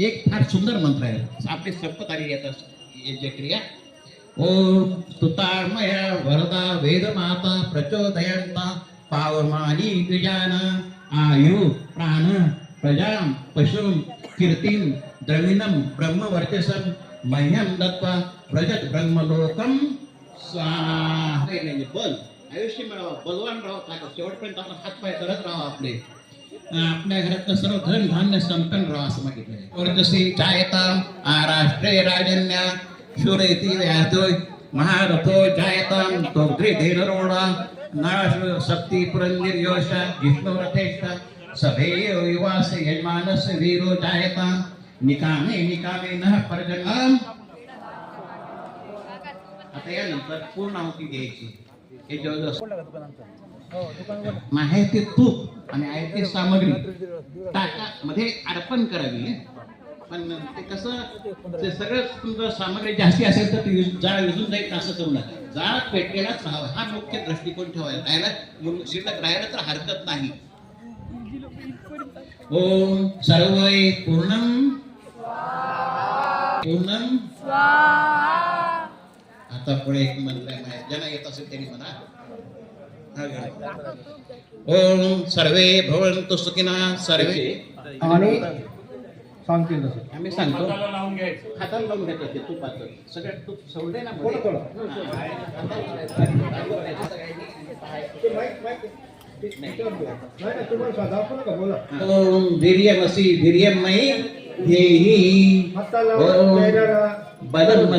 एक फार सुंदर मंत्र आहे आपली संपत आली यज्ञ क्रिया। ओम वरदा प्रचोदयंता पावमानी आयु प्राण, प्रजां पशुं, कीर्तिं द्रविणं ब्रह्मवर्चसं, मह्यं दत्वा व्रजत ब्रह्मलोकं। स्वाहा। बल. आयुष्य मिळावं, बलवान काय शेवटपर्यंत आपण हातपाय करत राहावं आपले. आपल्या घरातलं सर्व धन धान्य संपन्न राहा असं मागितलंय वर्चसी जायता आराष्ट्रे राजन्या शूरेती व्याधोय महारथो जायतां तोग्रे धीररोडा नाश शक्ती पुरंदिर्योषा जिष्णु रथेष्टा सभेय विवास यजमानस वीरो जायतां निकामे निकामे न पर्जन्यम आता यानंतर पूर्ण आहुती द्यायची हे जवळजवळ माहिती तूप आणि आहे ती सामग्री. टाका मध्ये अर्पण करावी पण ते कसं ते सगळं तुमचं सामग्री जास्ती असेल तर ती जाळ विजून जाईल असं करू नका. जाळ पेटलेलाच राहावा हा मुख्य दृष्टिकोन ठेवायला. राहायला शिल्लक राहायला तर हरकत नाही. ओम सर्वै पूर्णम पूर्णम आता पुढे एक मंत्र आहे. ज्यांना येत असेल त्यांनी म्हणा. ओम सर्वे भवन्तु सुखिनः सर्वे। आणि सांगतील तसं आम्ही सांगतो। हाताला लावून घेतो ते तुपाचं सगळ्यात तूप सोडले ना थोडं थोडं. ओम वीर्यमसि वीर्यमयी ध्येयी हाताला ओम बलमसि।